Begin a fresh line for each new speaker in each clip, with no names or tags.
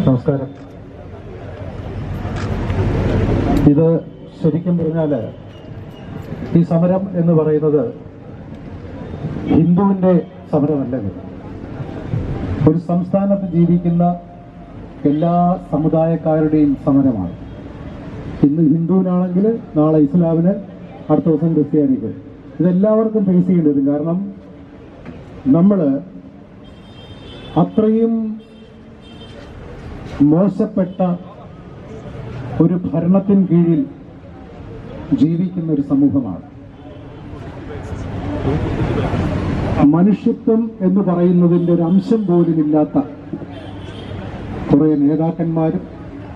നമസ്കാരം. ഇത് ശരിക്കും പറഞ്ഞാൽ ഈ സമരം എന്ന് പറയുന്നത് ഹിന്ദുവിന്റെ സമരമല്ല. ഒരു സംസ്ഥാനത്ത് ജീവിക്കുന്ന എല്ലാ സമുദായക്കാരുടെയും സമരമാണ്. ഇന്ന് ഹിന്ദുവിനാണെങ്കിൽ നാളെ ഇസ്ലാമിന് അടുത്ത ദിവസം ക്രിസ്ത്യാനിക്ക്. ഇതെല്ലാവർക്കും ഫേസ് ചെയ്യേണ്ടി വരും കാരണം നമ്മൾ അത്രയും മോശപ്പെട്ട ഒരു ഭരണത്തിന് കീഴിൽ ജീവിക്കുന്ന ഒരു സമൂഹമാണ്. മനുഷ്യത്വം എന്ന് പറയുന്നതിന്റെ ഒരു അംശം പോലും ഇല്ലാത്ത കുറേ നേതാക്കന്മാരും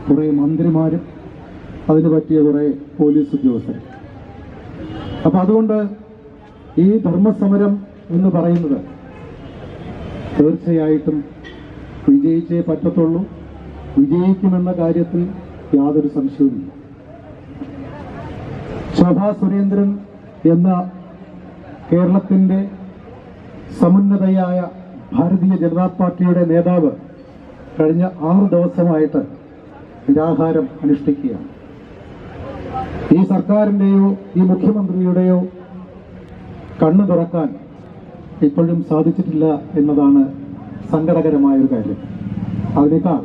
കുറേ മന്ത്രിമാരും അതിന് പറ്റിയ കുറേ പോലീസ് ഉദ്യോഗസ്ഥരും. അപ്പം അതുകൊണ്ട് ഈ ധർമ്മസമരം എന്ന് പറയുന്നത് തീർച്ചയായിട്ടും വിജയിച്ചേ പറ്റത്തുള്ളൂ. വിജയിക്കുമെന്ന കാര്യത്തിൽ യാതൊരു സംശയവുമില്ല. ശോഭാ സുരേന്ദ്രൻ എന്ന കേരളത്തിന്റെ സമുന്നതയായ ഭാരതീയ ജനതാ പാർട്ടിയുടെ നേതാവ് കഴിഞ്ഞ ആറ് ദിവസമായിട്ട് നിരാഹാരം അനുഷ്ഠിക്കുകയാണ്. ഈ സർക്കാരിന്റെയോ ഈ മുഖ്യമന്ത്രിയുടെയോ കണ്ണു തുറക്കാൻ ഇപ്പോഴും സാധിച്ചിട്ടില്ല എന്നതാണ് സങ്കടകരമായ ഒരു കാര്യം. അതിനേക്കാൾ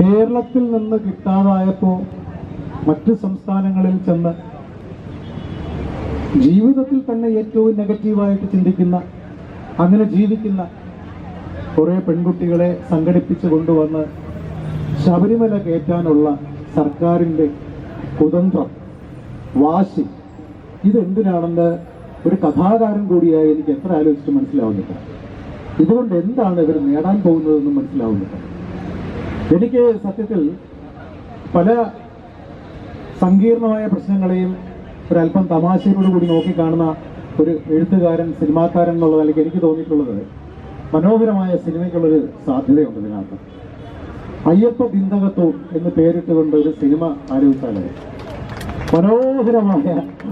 കേരളത്തിൽ നിന്ന് കിട്ടാതായപ്പോൾ മറ്റു സംസ്ഥാനങ്ങളിൽ ചെന്ന് ജീവിതത്തിൽ തന്നെ ഏറ്റവും നെഗറ്റീവായിട്ട് ചിന്തിക്കുന്ന അങ്ങനെ ജീവിക്കുന്ന കുറേ പെൺകുട്ടികളെ സംഘടിപ്പിച്ചു കൊണ്ടുവന്ന് ശബരിമല കയറ്റാനുള്ള സർക്കാരിന്റെ കുതന്ത്രം വാശി ഇതെന്തിനാണെന്ന് ഒരു കഥാകാരൻ കൂടിയായി എനിക്ക് എത്ര ആലോചിച്ച് മനസ്സിലാവുന്നില്ല. ഇതുകൊണ്ട് എന്താണ് ഇവർ നേടാൻ പോകുന്നതെന്നും മനസ്സിലാവുന്നില്ല. എനിക്ക് സത്യത്തിൽ പല സങ്കീർണമായ പ്രശ്നങ്ങളെയും ഒരല്പം തമാശയോട് കൂടി നോക്കിക്കാണുന്ന ഒരു എഴുത്തുകാരൻ സിനിമാക്കാരൻ എന്നുള്ള നിലയ്ക്ക് എനിക്ക് തോന്നിയിട്ടുള്ളത് മനോഹരമായ സിനിമയ്ക്കുള്ളൊരു സാധ്യതയുണ്ട് ഇതിനകത്ത്. അയ്യപ്പ ബിന്ദകത്വം എന്ന് പേരിട്ടുകൊണ്ട് ഒരു സിനിമ ആലോചിച്ചാലേ മനോഹരമായ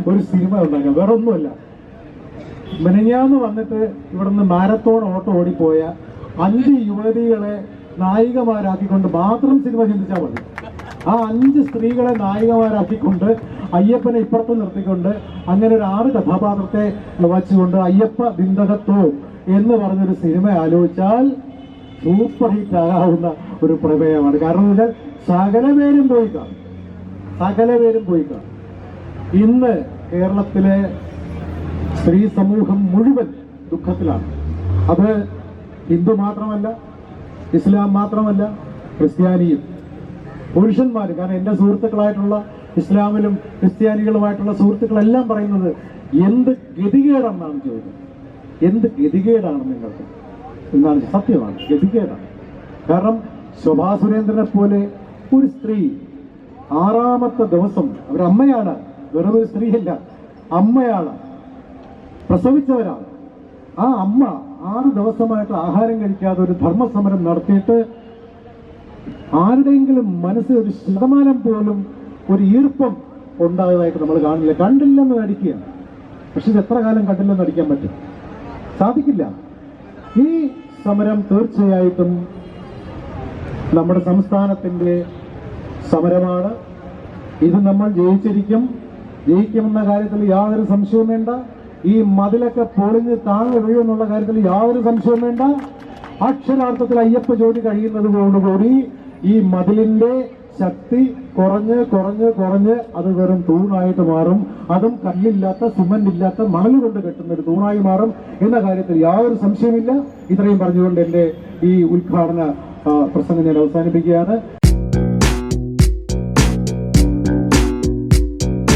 ഒരു സിനിമ ഉണ്ടാക്കാം. വേറെ ഒന്നുമല്ല മെനഞ്ഞാന്ന് വന്നിട്ട് ഇവിടുന്ന് മാരത്തോൺ ഓട്ടം ഓടിപ്പോയ അഞ്ച് യുവതികളെ നായികമാരാക്കിക്കൊണ്ട് മാത്രം സിനിമ ചിന്തിച്ചാൽ മതി. ആ അഞ്ച് സ്ത്രീകളെ നായികമാരാക്കിക്കൊണ്ട് അയ്യപ്പനെ ഇപ്പുറത്ത് നിർത്തിക്കൊണ്ട് അങ്ങനെ ഒരു ആറ് കഥാപാത്രത്തെ വച്ചുകൊണ്ട് അയ്യപ്പ ബിന്ദകത്വം എന്ന് പറഞ്ഞൊരു സിനിമ ആലോചിച്ചാൽ സൂപ്പർ ഹിറ്റ് ആകാവുന്ന ഒരു പ്രമേയമാണ്. കാരണം എന്ന് വെച്ചാൽ സകല പേരും പോയി സകല പേരും പോയി ഇന്ന് കേരളത്തിലെ സ്ത്രീ സമൂഹം മുഴുവൻ ദുഃഖത്തിലാണ്. അത് ഹിന്ദു മാത്രമല്ല ഇസ്ലാം മാത്രമല്ല ക്രിസ്ത്യാനിയും പുരുഷന്മാർ കാരണം എന്റെ സുഹൃത്തുക്കളായിട്ടുള്ള ഇസ്ലാമിലും ക്രിസ്ത്യാനികളുമായിട്ടുള്ള സുഹൃത്തുക്കളെല്ലാം പറയുന്നത് എന്ത് ഗതികേടാണെന്നാണ് ചോദിക്കുന്നത് എന്ത് ഗതികേടാണ് നിങ്ങൾക്ക്? എന്നാണ് സത്യമാണ് ഗതികേടാണ്. കാരണം ശോഭാ സുരേന്ദ്രനെ പോലെ ഒരു സ്ത്രീ ആറാമത്തെ ദിവസം അവരമ്മയാണ് വെറും ഒരു സ്ത്രീയല്ല അമ്മയാണ് പ്രസവിച്ചവരാണ്. ആ അമ്മ ആറ് ദിവസമായിട്ട് ആഹാരം കഴിക്കാതെ ഒരു ധർമ്മസമരം നടത്തിയിട്ട് ആരുടെയെങ്കിലും മനസ്സിൽ ഒരു ശതമാനം പോലും ഒരു ഈർപ്പം ഉണ്ടായതായിട്ട് നമ്മൾ കാണില്ല. കണ്ടില്ലെന്ന് നടിക്കുക പക്ഷെ ഇത് എത്ര കാലം കണ്ടില്ലെന്ന് നടിക്കാൻ പറ്റും? സാധിക്കില്ല. ഈ സമരം തീർച്ചയായിട്ടും നമ്മുടെ സംസ്ഥാനത്തിന്റെ സമരമാണ്. ഇത് നമ്മൾ ജയിച്ചിരിക്കും. ജയിക്കുമെന്ന കാര്യത്തിൽ യാതൊരു സംശയവും വേണ്ട. ഈ മതിലൊക്കെ പൊളിഞ്ഞ് താഴെ വീഴുമെന്നുള്ള കാര്യത്തിൽ യാതൊരു സംശയവും വേണ്ട. അക്ഷരാർത്ഥത്തിൽ അയ്യപ്പ ജോലി കഴിയുന്നതോടുകൂടി ഈ മതിലിന്റെ ശക്തി കുറഞ്ഞ് കുറഞ്ഞ് കുറഞ്ഞ് അത് വെറും തൂണായിട്ട് മാറും. അതും കല്ലില്ലാത്ത സിമന്റ് ഇല്ലാത്ത മണൽ കൊണ്ട് കെട്ടുന്ന ഒരു തൂണായി മാറും എന്ന കാര്യത്തിൽ യാതൊരു സംശയമില്ല ഇത്രയും പറഞ്ഞുകൊണ്ട് എന്റെ ഈ ഉദ്ഘാടന പ്രസംഗം ഞാൻ അവസാനിപ്പിക്കുകയാണ്.